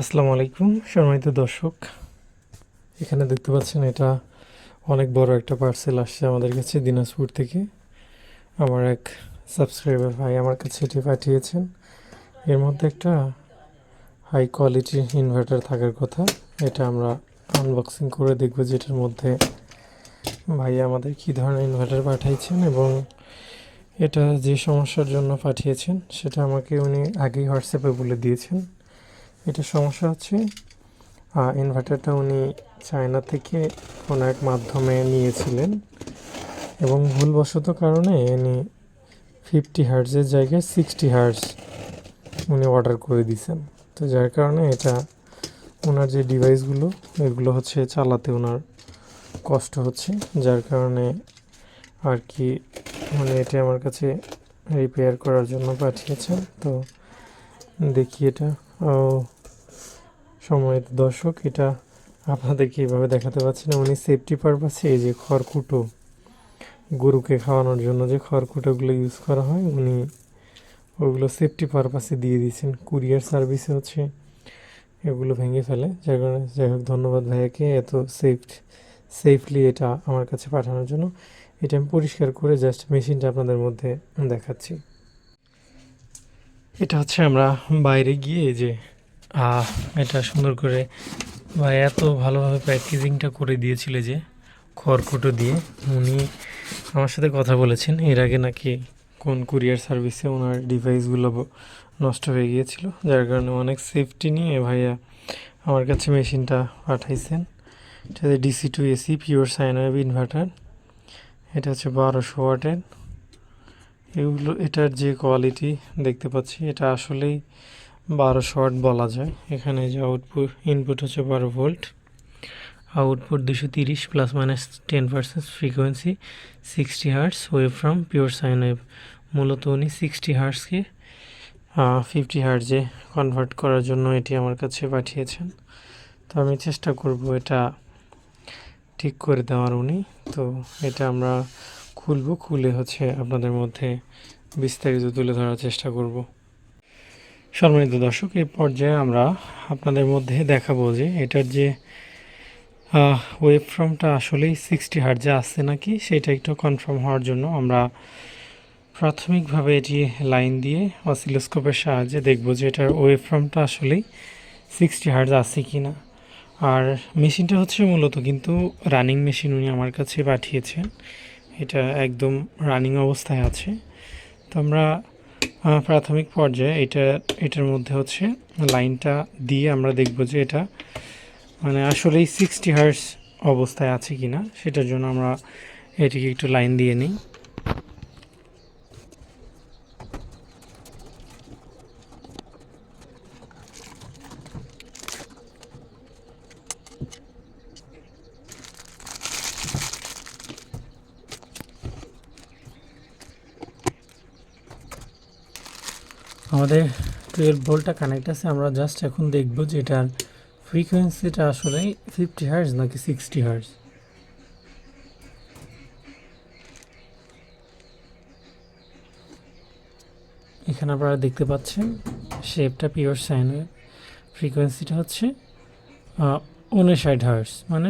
আসসালামু আলাইকুম, সম্মানিত দর্শক। এখানে দেখতে পাচ্ছেন এটা অনেক বড় একটা পার্সেল আসছে আমাদের কাছে দিনাজপুর থেকে। আমার এক সাবস্ক্রাইবার ভাই আমার কাছে এটি পাঠিয়েছেন। এর মধ্যে একটা হাই কোয়ালিটির ইনভার্টার থাকার কথা। এটা আমরা আনবক্সিং করে দেখব যেটার মধ্যে ভাই আমাদের কী ধরনের ইনভার্টার পাঠিয়েছেন এবং এটা যে সমস্যার জন্য পাঠিয়েছেন, সেটা আমাকে উনি আগেই হোয়াটসঅ্যাপে বলে দিয়েছেন। এটা সমস্যা হচ্ছে। ইনভার্টারটা উনি চায়না থেকে কোনো এক মাধ্যমে নিয়েছিলেন এবং ভুলবশত কারণে উনি ফিফটি হার্টসের জায়গায় সিক্সটি হার্টস উনি অর্ডার করে দিয়েছেন। তো যার কারণে এটা ওনার যে ডিভাইসগুলো এগুলো হচ্ছে চালাতে ওনার কষ্ট হচ্ছে। যার কারণে আর কি মানে এটা আমার কাছে রিপেয়ার করার জন্য পাঠিয়েছেন। তো দেখি এটা। সম্মানিত দর্শক, এটা আপনাদেরকে এভাবে দেখাতে পারছি না। উনি সেফটি পারপাসে এই যে খড়কুটো, গরুকে খাওয়ানোর জন্য যে খড়কুটোগুলো ইউজ করা হয়, উনি ওগুলো সেফটি পারপাসে দিয়ে দিয়েছেন। কুরিয়ার সার্ভিসে হচ্ছে এগুলো ভেঙে ফেলে। যার কারণে যাই হোক, ধন্যবাদ ভাইয়াকে এত সেফ সেফলি এটা আমার কাছে পাঠানোর জন্য। এটা আমি পরিষ্কার করে জাস্ট মেশিনটা আপনাদের মধ্যে দেখাচ্ছি। এটা হচ্ছে আমরা বাইরে গিয়ে যে এটা সুন্দর করে বা এত ভালোভাবে প্যাকেজিংটা করে দিয়েছিল যে, খড়কুটো দিয়ে। উনি আমার সাথে কথা বলেছেন। এর আগে নাকি কোন কুরিয়ার সার্ভিসে ওনার ডিভাইসগুলো নষ্ট হয়ে গিয়েছিল। যার কারণে অনেক সেফটি নিয়ে ভাইয়া আমার কাছে মেশিনটা পাঠাইছেন। এটা DC to AC pure sine wave inverter এটা হচ্ছে বারোশো ওয়াটের। এগুলো, এটার যে কোয়ালিটি দেখতে পাচ্ছি, এটা আসলেই বারো শর্ট বলা যায়। এখানে যে আউটপুট ইনপুট হচ্ছে বারো ভোল্ট আউটপুট দুশো তিরিশ plus minus ten percent frequency sixty hertz wave from pure sine wave মূলত উনি সিক্সটি হার্টসকে ফিফটি হার্টসে কনভার্ট করার জন্য এটি আমার কাছে পাঠিয়েছেন। তো আমি চেষ্টা করব এটা ঠিক করে দেওয়ার উনি। তো এটা আমরা খুলবো, খুলে হচ্ছে আপনাদের মধ্যে বিস্তারিত তুলে ধরার চেষ্টা করব। সম্মানিত দর্শক এই পর্যায়ে আমরা আপনাদের মধ্যে দেখাবো যে এটার যে ওয়েব ফ্রমটা আসলেই সিক্সটি হার্জে আসছে নাকি, সেটা একটু কনফার্ম হওয়ার জন্য আমরা প্রাথমিকভাবে এটি লাইন দিয়ে অসিলোস্কোপের সাহায্যে দেখব যে এটার ওয়েব ফ্রমটা আসলেই সিক্সটি হার্জ আছে কি না আর মেশিনটা হচ্ছে মূলত কিন্তু রানিং মেশিন উনি আমার কাছে পাঠিয়েছেন। এটা একদম রানিং অবস্থায় আছে। তো আমরা প্রাথমিক পর্যায়ে এটা, এটার মধ্যে হচ্ছে লাইনটা দিয়ে আমরা দেখব যে এটা মানে আসলেই সিক্সটি হার্স অবস্থায় আছে কিনা, সেটার জন্য আমরা এটিকে একটু লাইন দিয়ে নিই। আমাদের টুয়েলভ ভোল্টটা কানেক্ট আছে, আমরা জাস্ট এখন দেখব যে এটার ফ্রিকোয়েন্সিটা আসলে ফিফটি হার্স নাকি সিক্সটি হার্স এখানে আপনারা দেখতে পাচ্ছেন শেপটা পিওর সাইন ফ্রিকোয়েন্সিটা হচ্ছে উনষাট হার্স মানে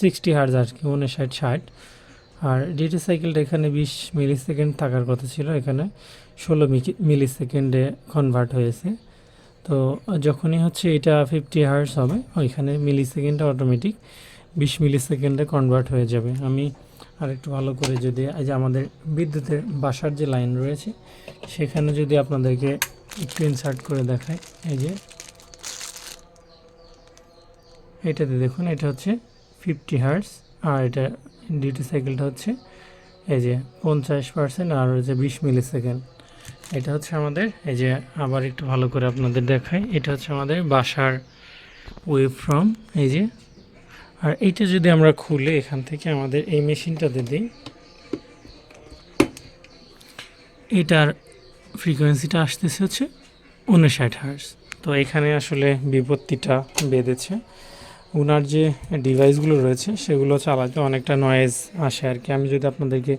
সিক্সটি হার্স আর কি, উনষাট ষাট। আর ডিটি সাইকেলটা এখানে বিশ মিলি সেকেন্ড থাকার কথা ছিল এখানে। ষোলো মিলি সেকেন্ডে কনভার্ট হয়েছে। তো যখনই হচ্ছে এটা ফিফটি হার্স হবে, ওইখানে মিলি সেকেন্ডটা অটোমেটিক বিশ মিলি সেকেন্ডে কনভার্ট হয়ে যাবে। আমি আর একটু ভালো করে যদি, এই যে আমাদের বিদ্যুতের বাসার যে লাইন রয়েছে, সেখানে যদি আপনাদেরকে একটু ইনসার্ট করে দেখাই, এই যে এটাতে দেখুন, এটা হচ্ছে ফিফটি হার্স আর এটা ডিউটি সাইকেলটা হচ্ছে, এই যে পঞ্চাশ পার্সেন্ট আর হচ্ছে বিশ মিলি সেকেন্ড এটা হচ্ছে আমাদের, এই যে আবার একটু ভালো করে আপনাদের দেখাই, এটা হচ্ছে আমাদের বাসার ওয়েব ফ্রম এই যে। আর এইটা যদি আমরা খুলে এখান থেকে আমাদের এই মেশিনটাতে দিই, এটার ফ্রিকোয়েন্সিটা আসতেছে হচ্ছে উনষাট হার্স তো এখানে আসলে বিপত্তিটা বেঁধেছে। ওনার যে ডিভাইসগুলো রয়েছে, সেগুলো চালাতে অনেকটা নয়েজ আসে আর কি। আমি যদি আপনাদেরকে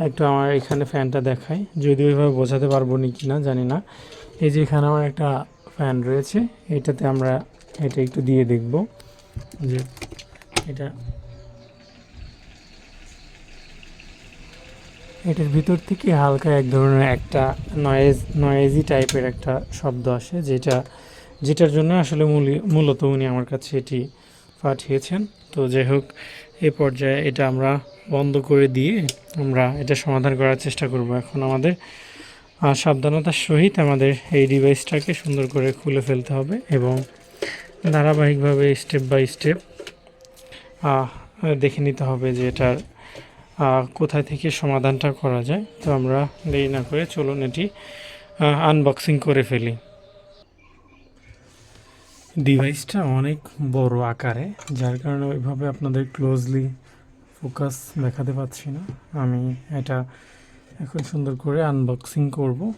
একটু আমার এখানে ফ্যানটা দেখাই। যদি ওইভাবে বোঝাতে পারব নি কি না জানি না। এই যে এখানে আমার একটা ফ্যান রয়েছে, এটাতে আমরা এটা একটু দিয়ে দেখব যে এটা এটার ভিতর থেকে হালকা এক ধরনের একটা নয়েজ নয়েজি টাইপের একটা শব্দ আসে, যেটা, যেটার জন্য আসলে মূলি- মূলত উনি আমার কাছে এটি পাঠিয়েছেন। তো যাই হোক এই পর্যায়ে এটা আমরা বন্ধ করে দিয়ে আমরা এটা সমাধান করার চেষ্টা করব। এখন আমাদের সাবধানতার সহিত আমাদের এই ডিভাইসটাকে সুন্দর করে খুলে ফেলতে হবে এবং ধারাবাহিকভাবে স্টেপ বাই স্টেপ দেখে নিতে হবে যে এটার কোথায় থেকে সমাধানটা করা যায়। তো আমরা দেরি না করে চলুন এটি আনবক্সিং করে ফেলি। ডিভাইসটা অনেক বড় আকারে, যার কারণে ওইভাবে আপনাদের ক্লোজলি ফোকাস দেখাতে পাচ্ছি না। আমি এটা এখন সুন্দর করে আনবক্সিং করব।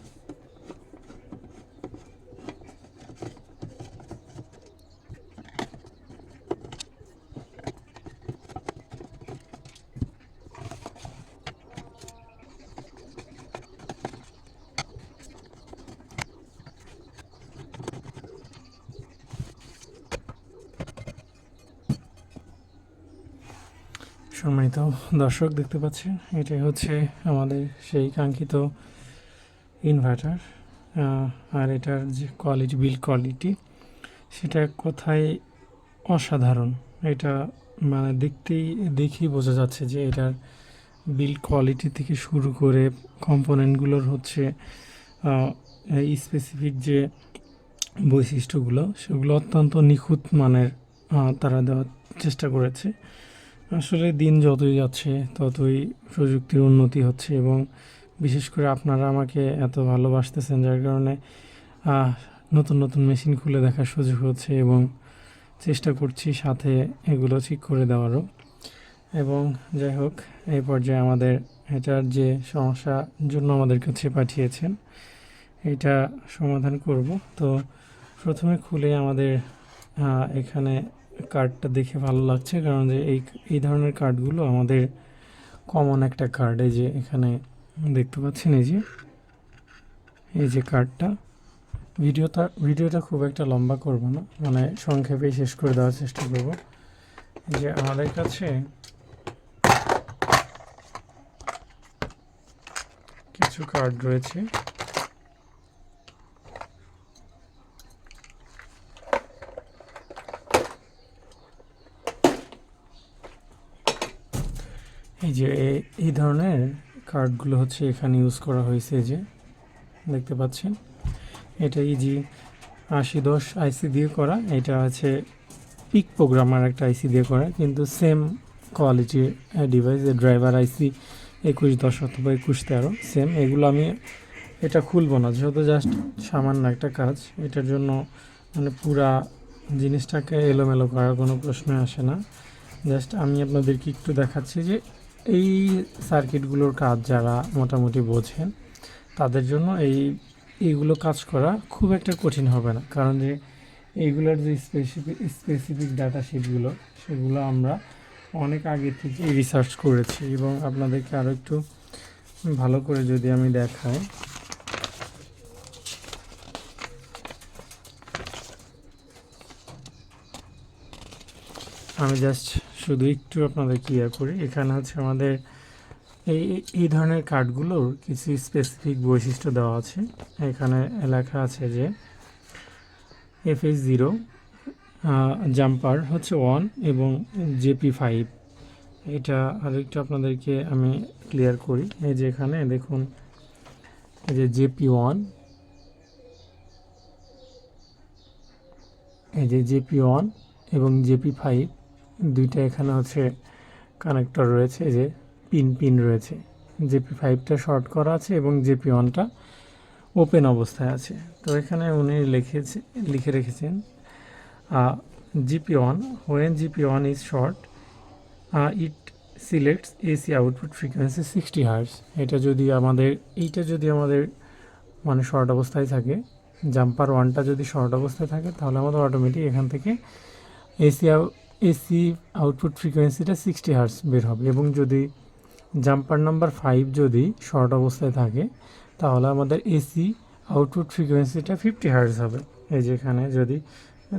সম্মানিত দর্শক দেখতে পাচ্ছেন এটাই হচ্ছে আমাদের সেই কাঙ্ক্ষিত ইনভার্টার আর এটার যে কোয়ালিটি বিল কোয়ালিটি সেটা কোথায় অসাধারণ। এটা মানে দেখতেই, দেখেই বোঝা যাচ্ছে যে এটার বিল কোয়ালিটি থেকে শুরু করে কম্পোনেন্টগুলোর হচ্ছে স্পেসিফিক যে বৈশিষ্ট্যগুলো, সেগুলো অত্যন্ত নিখুঁত মানের তারা দেওয়ার চেষ্টা করেছে। আসলে দিন যতই যাচ্ছে, ততই প্রযুক্তির উন্নতি হচ্ছে এবং বিশেষ করে আপনারা আমাকে এত ভালোবাসতেছেন, যার কারণে নতুন নতুন মেশিন খুলে দেখার সুযোগ হচ্ছে এবং চেষ্টা করছি সাথে এগুলো ঠিক করে দেওয়ারও। এবং যাই হোক, এই পর্যায়ে আমাদের এটার যে সমস্যার জন্য আমাদের কাছে পাঠিয়েছেন, এটা সমাধান করব। তো প্রথমে খুলে আমাদের এখানে কার্ডটা দেখে ভালো লাগছে, কারণ যে এই এই ধরনের কার্ডগুলো আমাদের কমন একটা কার্ড এই যে এখানে দেখতে পাচ্ছেন, এই যে এই যে কার্ডটা ভিডিওটা ভিডিওটা খুব একটা লম্বা করব না মানে সংক্ষেপেই শেষ করে দেওয়ার চেষ্টা করব। যে আমাদের কাছে কিছু কার্ড রয়েছে। এই যে এই ধরনের কার্ডগুলো হচ্ছে এখানে ইউজ করা হয়েছে যে, দেখতে পাচ্ছেন। এটা ইজি আশি দশ আইসি দিয়ে করা, এটা আছে পিক প্রোগ্রামার একটা আইসি দিয়ে করা, কিন্তু সেম কোয়ালিটির ডিভাইস ড্রাইভার আইসি একুশ দশ অথবা একুশ তেরো সেম এগুলো আমি এটা খুলবো না, যেহেতু জাস্ট সামান্য একটা কাজ, এটার জন্য মানে পুরা জিনিসটাকে এলোমেলো করার কোনো প্রশ্ন আসে না। জাস্ট আমি আপনাদেরকে একটু দেখাচ্ছি যে এই সার্কিটগুলোর কাজ যারা মোটামুটি বোঝেন, তাদের জন্য এই, এইগুলো কাজ করা খুব একটা কঠিন হবে না। কারণ যে এইগুলোর যে স্পেসিফিক স্পেসিফিক ডাটা শিটগুলো সেগুলো আমরা অনেক আগে থেকে রিসার্চ করেছি এবং আপনাদেরকে আরও একটু ভালো করে যদি আমি দেখাই। আমি জাস্ট শুধু একটু আপনাদের ক্লিয়ার করি, এখানে হচ্ছে আমাদের এই এই ধরনের কার্ডগুলোর কিছু স্পেসিফিক বৈশিষ্ট্য দেওয়া আছে। এখানে লেখা আছে যে এফ এস জিরো জাম্পার হচ্ছে ওয়ান এবং জেপি ফাইভ এটা আরেকটু আপনাদেরকে আমি ক্লিয়ার করি। এই যে এখানে দেখুন, এই যে জেপি ওয়ান এই যে জেপি ওয়ান এবং জেপি ফাইভ দুইটা এখানে হচ্ছে কানেক্টর রয়েছে যে পিন পিন রয়েছে। জেপি ফাইভটা শর্ট করা আছে এবং জেপি ওয়ানটা ওপেন অবস্থায় আছে। তো এখানে উনি লিখেছে, লিখে রেখেছেন GP one when GP one is short it selects AC output frequency sixty hertz এটা যদি আমাদের, এইটা যদি আমাদের মানে শর্ট অবস্থায় থাকে জাম্পার ওয়ানটা যদি শর্ট অবস্থায় থাকে, তাহলে আমাদের অটোমেটিক এখান থেকে এসি এসি আউটপুট ফ্রিকোয়েন্সিটা সিক্সটি হার্স বের হবে এবং যদি জাম্পার নাম্বার ফাইভ যদি শর্ট অবস্থায় থাকে, তাহলে আমাদের এসি আউটপুট ফ্রিকোয়েন্সিটা ফিফটি হার্স হবে। এই যেখানে যদি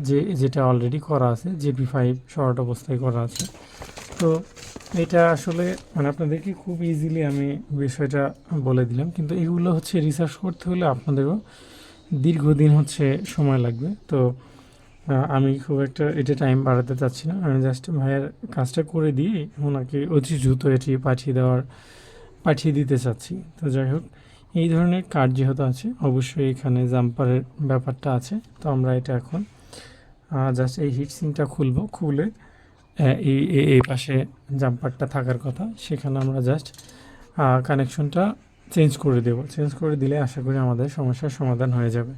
যে, যেটা অলরেডি করা আছে জেপি ফাইভ শর্ট অবস্থায় করা আছে। তো এটা আসলে মানে আপনাদেরকে খুব ইজিলি আমি বিষয়টা বলে দিলাম, কিন্তু এগুলো হচ্ছে রিসার্চ করতে হলে আপনাদেরও দীর্ঘদিন হচ্ছে সময় লাগবে। তো আমি খুব একটা এটা টাইম বাড়াতে চাচ্ছি না। আমি জাস্ট ভাইয়ের কাজটা করে দিয়ে ওনাকে অতি দ্রুত এটি পাঠিয়ে দেওয়ার, পাঠিয়ে দিতে চাচ্ছি। তো যাই হোক, এই ধরনের কার্ড যেহেতু আছে, অবশ্যই এখানে জাম্পারের ব্যাপারটা আছে। তো আমরা এটা এখন জাস্ট এই হিট সিনটা খুলবো, খুলে এই- এই পাশে জাম্পারটা থাকার কথা। সেখানে আমরা জাস্ট কানেকশনটা চেঞ্জ করে দেব। চেঞ্জ করে দিলে আশা করি আমাদের সমস্যার সমাধান হয়ে যাবে।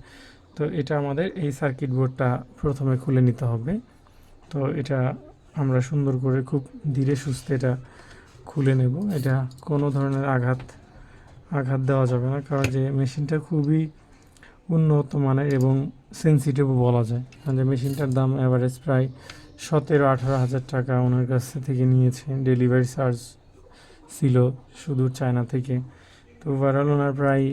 তো এটা আমাদের এই সার্কিট বোর্ডটা প্রথমে খুলে নিতে হবে। তো এটা আমরা সুন্দর করে খুব ধীরে সুস্থে এটা খুলে নেব। এটা কোনো ধরনের আঘাত আঘাত দেওয়া যাবে না, কারণ যে মেশিনটা খুবই উন্নত মানের এবং সেন্সিটিভও বলা যায়। কারণ যে মেশিনটার দাম অ্যাভারেজ প্রায় সতেরো, আঠারো হাজার টাকা ওনার কাছ থেকে নিয়েছে। ডেলিভারি চার্জ ছিল শুধু চায়না থেকে। তো ওভারঅল ওনার প্রায়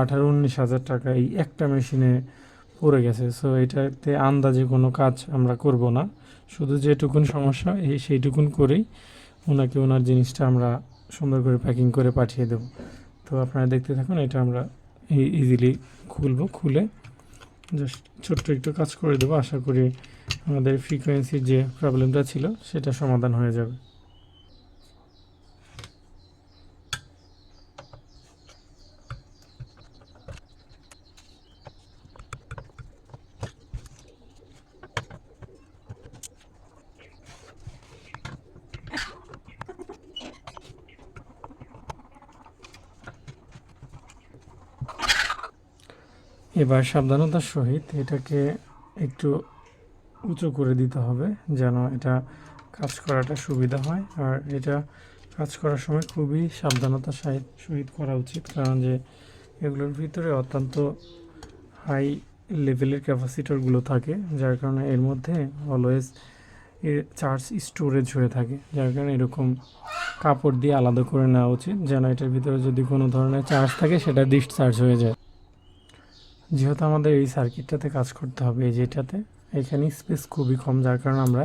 আঠারো উনিশ হাজার টাকা এই একটা মেশিনে পড়ে গেছে। সো এটাতে আন্দাজে কোনো কাজ আমরা করব না। শুধু যেটুকুন সমস্যা, এই সেইটুকুন করেই ওনাকে ওনার জিনিসটা আমরা সুন্দর করে প্যাকিং করে পাঠিয়ে দেব। তো আপনারা দেখতে থাকুন, এটা আমরা ইজিলি খুলবো। খুলে জাস্ট ছোট্ট একটু কাজ করে দেবো। আশা করি আমাদের ফ্রিকোয়েন্সির যে প্রবলেমটা ছিল, সেটা সমাধান হয়ে যাবে। এবার সাবধানতার সহিত এটাকে একটু উঁচু করে দিতে হবে যেন এটা কাজ করাটা সুবিধা হয়। আর এটা কাজ করার সময় খুবই সাবধানতার সহিত সহিত করা উচিত। কারণ যে এগুলোর ভিতরে অত্যন্ত হাই লেভেলের ক্যাপাসিটরগুলো থাকে, যার কারণে এর মধ্যে অলওয়েজ চার্জ স্টোরেজ হয়ে থাকে। যার কারণে এরকম কাপড় দিয়ে আলাদা করে নেওয়া উচিত, যেন এটার ভিতরে যদি কোনো ধরনের চার্জ থাকে, সেটা ডিসচার্জ হয়ে যায়। যেহেতু আমাদের এই সার্কিটটাতে কাজ করতে হবে যেটাতে এখানে স্পেস খুবই কম, যার কারণে আমরা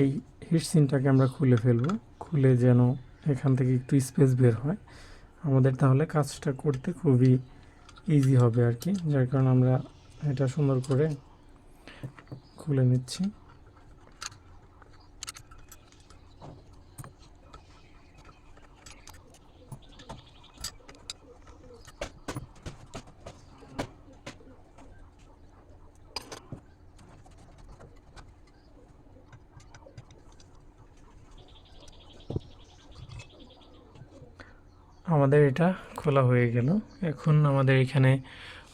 এই হিট সিনটাকে আমরা খুলে ফেলব। খুলে যেন এখান থেকে একটু স্পেস বের হয়। আমাদের তাহলে কাজটা করতে খুবই ইজি হবে আর কি, যার কারণে আমরা এটা সুন্দর করে খুলে নিচ্ছি আমাদের এটা খোলা হয়ে গেল। এখন আমাদের এখানে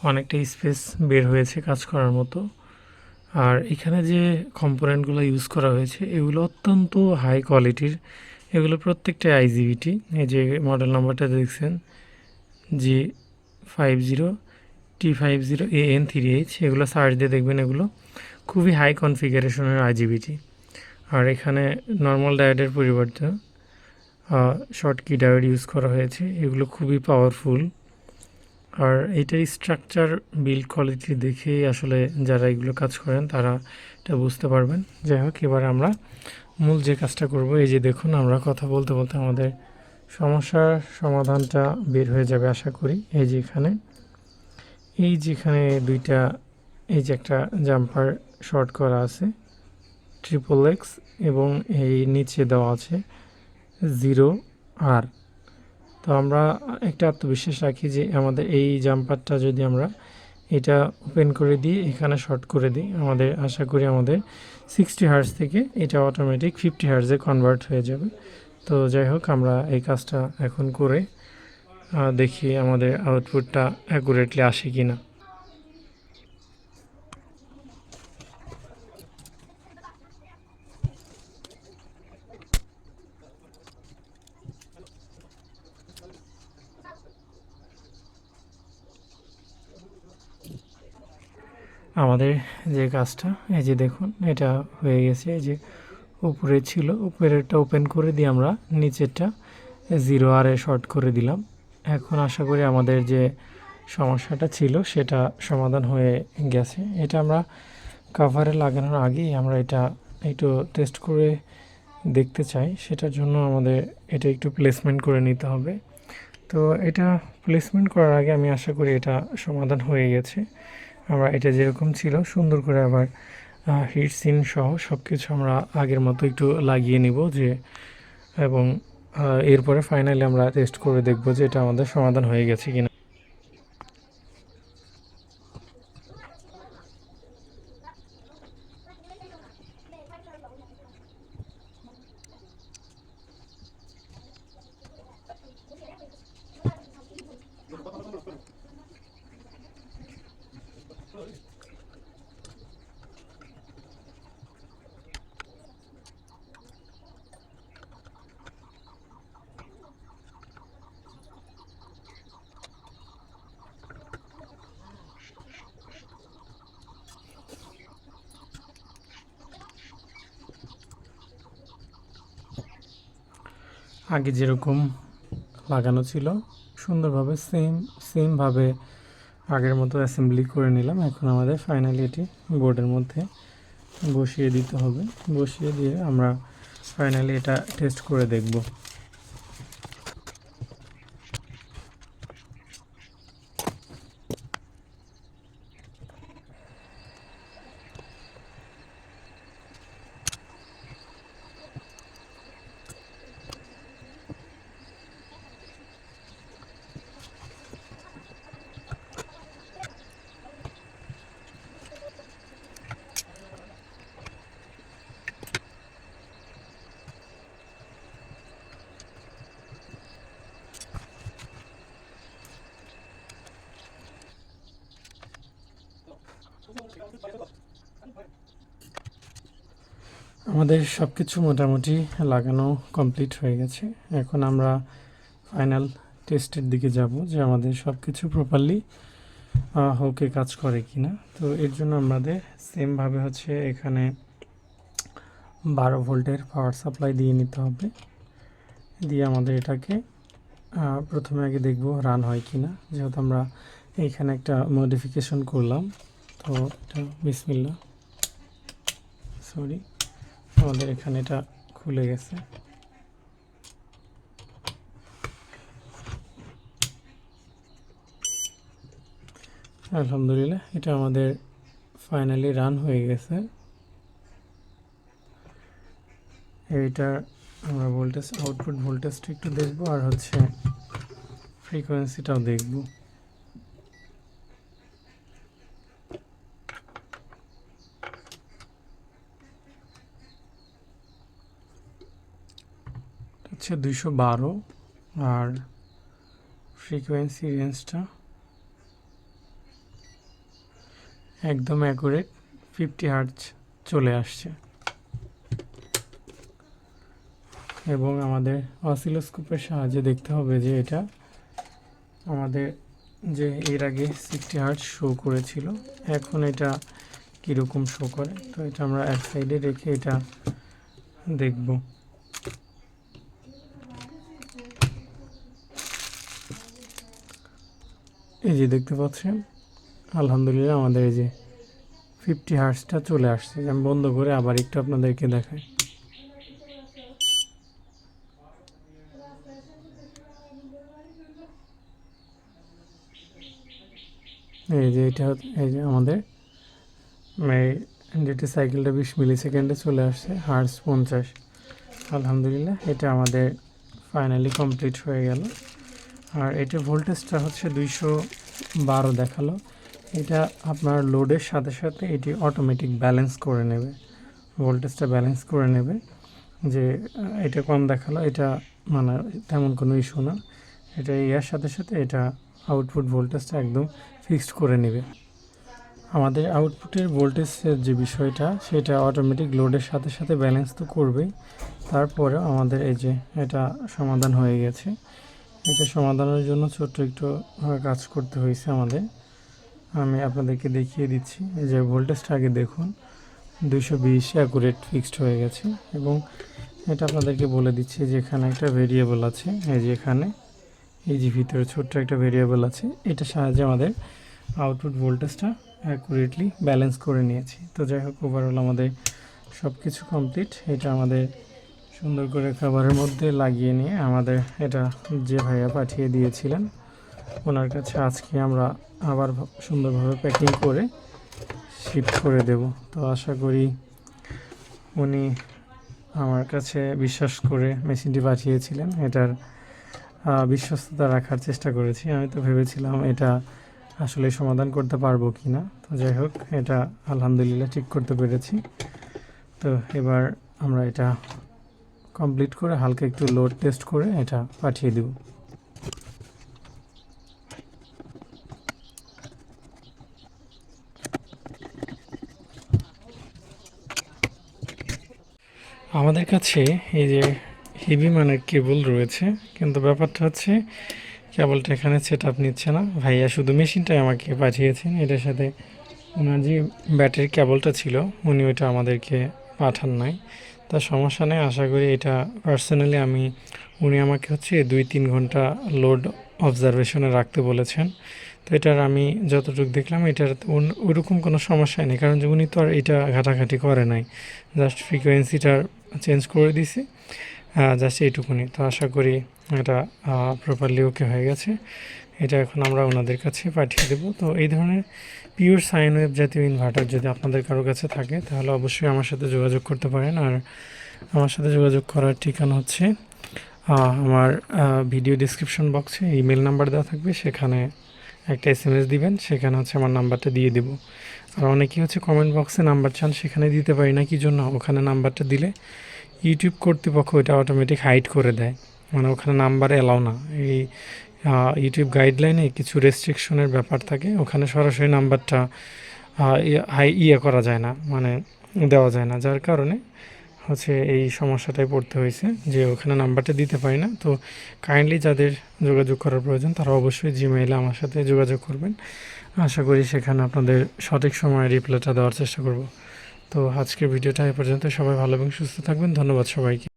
অনেকটা স্পেস বের হয়েছে কাজ করার মতো। আর এখানে যে কম্পোনেন্টগুলো ইউজ করা হয়েছে, এগুলো অত্যন্ত হাই কোয়ালিটির এগুলো প্রত্যেকটা আইজিবিটি এই যে মডেল নাম্বারটা দেখছেন G five zero T five zero A N three H এগুলো সার্চ দিয়ে দেখবেন এগুলো খুবই হাই কনফিগারেশনের আইজিবিটি আর এখানে নর্মাল ডায়েটের পরিবর্তে শর্ট কি ডায়োড ইউজ করা হয়েছে, এগুলো খুবই পাওয়ারফুল আর এটার স্ট্রাকচার বিল্ড কোয়ালিটি দেখেই আসলে যারা এগুলো কাজ করেন, তারা এটা বুঝতে পারবেন। যাই হোক, এবার আমরা মূল যে কাজটা করব, এই যে দেখুন, আমরা কথা বলতে বলতে আমাদের সমস্যার সমাধানটা বের হয়ে যাবে আশা করি। এই যে এখানে, এই যেখানে দুইটা, এই যে একটা জাম্পার শর্ট করা আছে ট্রিপল এক্স এবং এই নিচে দেওয়া আছে। Zero R. তো আমরা একটা আত্মবিশ্বাস রাখি যে আমাদের এই জাম্পারটা যদি আমরা এটা ওপেন করে দিই, এখানে শর্ট করে দিই, আমাদের আশা করি আমাদের সিক্সটি হার্স থেকে এটা অটোমেটিক ফিফটি হার্সে কনভার্ট হয়ে যাবে। তো যাই হোক, আমরা এই কাজটা এখন করে দেখি আমাদের আউটপুটটা অ্যাকুরেটলি আসে কি না আমাদের যে কাজটা এই যে দেখুন, এটা হয়ে গেছে, এই যে উপরে ছিল, উপরেরটা ওপেন করে দিয়ে আমরা নিচেরটা জিরো আরে শর্ট করে দিলাম। এখন আশা করি আমাদের যে সমস্যাটা ছিল, সেটা সমাধান হয়ে গেছে। এটা আমরা কাভারে লাগানোর আগেই আমরা এটা একটু টেস্ট করে দেখতে চাই। সেটার জন্য আমাদের এটা একটু প্লেসমেন্ট করে নিতে হবে। তো এটা প্লেসমেন্ট করার আগে আমি আশা করি এটা সমাধান হয়ে গেছে। আমরা এটা যেরকম ছিল, সুন্দর করে আবার হিট সিন সহ সব কিছু আমরা আগের মতো একটু লাগিয়ে নিব যে, এবং এরপরে ফাইনালি আমরা টেস্ট করে দেখব যে এটা আমাদের সমাধান হয়ে গেছে কিনা। আগে যেরকম লাগানো ছিল, সুন্দরভাবে সেম সেমভাবে আগের মতো অ্যাসেম্বলি করে নিলাম। এখন আমাদের ফাইনালি এটি বোর্ডের মধ্যে বসিয়ে দিতে হবে। বসিয়ে দিয়ে আমরা ফাইনালি এটা টেস্ট করে দেখব। আমাদের সব কিছু মোটামুটি লাগানো কমপ্লিট হয়ে গেছে। এখন আমরা ফাইনাল টেস্টের দিকে যাব যে আমাদের সব কিছু প্রপারলি ওকে কাজ করে কি না তো এর জন্য আমাদের সেমভাবে হচ্ছে এখানে বারো ভোল্টের পাওয়ার সাপ্লাই দিয়ে নিতে হবে। দিয়ে আমাদের এটাকে প্রথমে আগে দেখব রান হয় কি না যেহেতু আমরা এইখানে একটা মডিফিকেশন করলাম, তো এটা বিসমিল্লা সরি আমাদের এখানে এটা খুলে গেছে। আলহামদুলিল্লাহ, এটা আমাদের ফাইনালি রান হয়ে গেছে। এইটার আমরা ভোল্টেজ আউটপুট ভোল্টেজটা একটু দেখব, আর হচ্ছে ফ্রিকোয়েন্সিটাও দেখব। হচ্ছে দুইশো বারো আর ফ্রিকোয়েন্সি রেঞ্জটা একদম অ্যাকুরেট ফিফটি হার্জ চলে আসছে। এবং আমাদের অসিলোস্কোপের সাহায্যে দেখতে হবে যে এটা আমাদের যে এর আগে সিক্সটি হার্জ শো করেছিল, এখন এটা কীরকম শো করে? তো এটা আমরা এক সাইডে রেখে এটা দেখব। এই যে দেখতে পাচ্ছেন, আলহামদুলিল্লাহ আমাদের এই যে ফিফটি হার্সটা চলে আসছে। আমি বন্ধ করে আবার একটু আপনাদেরকে দেখাই। এই যে এটা এই যে আমাদের যেটি সাইকেলটা বিশ মিলি সেকেন্ডে চলে আসছে হার্স পঞ্চাশ। আলহামদুলিল্লাহ, এটা আমাদের ফাইনালি কমপ্লিট হয়ে গেল। আর এটা ভোল্টেজটা হচ্ছে দুইশো বারো দেখাল। এটা আপনার লোডের সাথে সাথে এটি অটোমেটিক ব্যালেন্স করে নেবে। ভোল্টেজটা ব্যালেন্স করে নেবে। যে এটা কম দেখাল, এটা মানে তেমন কোনো ইস্যু না। এটা ইয়ার সাথে সাথে এটা আউটপুট ভোল্টেজটা একদম ফিক্সড করে নেবে। আমাদের আউটপুটের ভোল্টেজের যে বিষয়টা, সেটা অটোমেটিক লোডের সাথে সাথে ব্যালেন্স তো করবেই। তারপরে আমাদের এই যে, এটা সমাধান হয়ে গেছে। এটা সমাধানের জন্য ছোট্ট একটু কাজ করতে হয়েছে আমাদের। আমি আপনাদেরকে দেখিয়ে দিচ্ছি। যে ভোল্টেজটা আগে দেখুন দুশো বিশ অ্যাকুরেট ফিক্সড হয়ে গেছে এবং এটা আপনাদেরকে বলে দিচ্ছি যে এখানে একটা ভেরিয়েবল আছে, এই যে এখানে, এই যে ভিতরে ছোট্ট একটা ভেরিয়েবল আছে এটা সাহায্যে আমাদের আউটপুট ভোল্টেজটা অ্যাকুরেটলি ব্যালেন্স করে নিয়েছি। তো যাই হোক ওভারঅল আমাদের সব কিছু কমপ্লিট এটা আমাদের সুন্দর করে খাবারের মধ্যে লাগিয়ে নিয়ে আমাদের এটা যে ভাইয়া পাঠিয়ে দিয়েছিলেন, ওনার কাছে আজকে আমরা আবার সুন্দরভাবে প্যাকিং করে শিফট করে দেব। তো আশা করি উনি আমার কাছে বিশ্বাস করে মেশিনটি পাঠিয়েছিলেন। এটার বিশ্বস্ততা রাখার চেষ্টা করেছি। আমি তো ভেবেছিলাম এটা আসলে সমাধান করতে পারব কি না তো যাই হোক, এটা আলহামদুলিল্লাহ ঠিক করতে পেরেছি। তো এবার আমরা এটা কমপ্লিট করে হালকা একটু লোড টেস্ট করে এটা পাঠিয়ে দেব। আমাদের কাছে এই যে হেভি মানের কেবল রয়েছে, কিন্তু ব্যাপারটা হচ্ছে কেবলটা এখানে সেট আপ নিচ্ছে না। ভাইয়া শুধু মেশিনটাই আমাকে পাঠিয়েছেন, এটার সাথে ওনার যে ব্যাটারি কেবলটা ছিল, উনি ওইটা আমাদেরকে পাঠান নাই। তা সমস্যা নেই, আশা করি এটা পার্সোনালি আমি, উনি আমাকে হচ্ছে দুই তিন ঘণ্টা লোড অবজারভেশনে রাখতে বলেছেন। তো এটার আমি যতটুকু দেখলাম, এটার ওন- কোনো সমস্যা নেই, কারণ যে উনি তো আর এটা ঘাটাঘাটি করে নাই। জাস্ট ফ্রিকোয়েন্সিটার চেঞ্জ করে দিছি জাস্ট এইটুকুনি। তো আশা করি এটা প্রপারলি ওকে হয়ে গেছে। এটা এখন আমরা ওনাদের কাছে পাঠিয়ে দেবো। তো এই ধরনের পিওর সাইন ওয়েভ জাতীয় ইনভার্টার যদি আপনাদের কারও কাছে থাকে, তাহলে অবশ্যই আমার সাথে যোগাযোগ করতে পারেন। আর আমার সাথে যোগাযোগ করার ঠিকানা হচ্ছে আমার ভিডিও ডিসক্রিপশন বক্সে ইমেল নাম্বার দেওয়া থাকবে। সেখানে একটা এস এম এস দিবেন, সেখানে হচ্ছে আমার নাম্বারটা দিয়ে দেবো। আর অনেকেই হচ্ছে কমেন্ট বক্সে নাম্বার চান, সেখানে দিতে পারি না, কি জন্য? ওখানে নাম্বারটা দিলে ইউটিউব কর্তৃপক্ষ এটা অটোমেটিক হাইড করে দেয়। মানে ওখানে নাম্বার এলাও না। এই ইউটিউব গাইডলাইনে কিছু রেস্ট্রিকশনের ব্যাপার থাকে। ওখানে সরাসরি নাম্বারটা ইয়ে- ইয়ে করা যায় না মানে দেওয়া যায় না। যার কারণে হচ্ছে এই সমস্যাটায় পড়তে হয়েছে যে ওখানে নাম্বারটা দিতে পারি না। তো কাইন্ডলি যাদের যোগাযোগ করার প্রয়োজন, তারা অবশ্যই জিমেইলে আমার সাথে যোগাযোগ করবেন। আশা করি সেখানে আপনাদের সঠিক সময়ে রিপ্লাইটা দেওয়ার চেষ্টা করব। তো আজকের ভিডিওটা এ পর্যন্ত। সবাই ভালো এবং সুস্থ থাকবেন। ধন্যবাদ সবাইকে।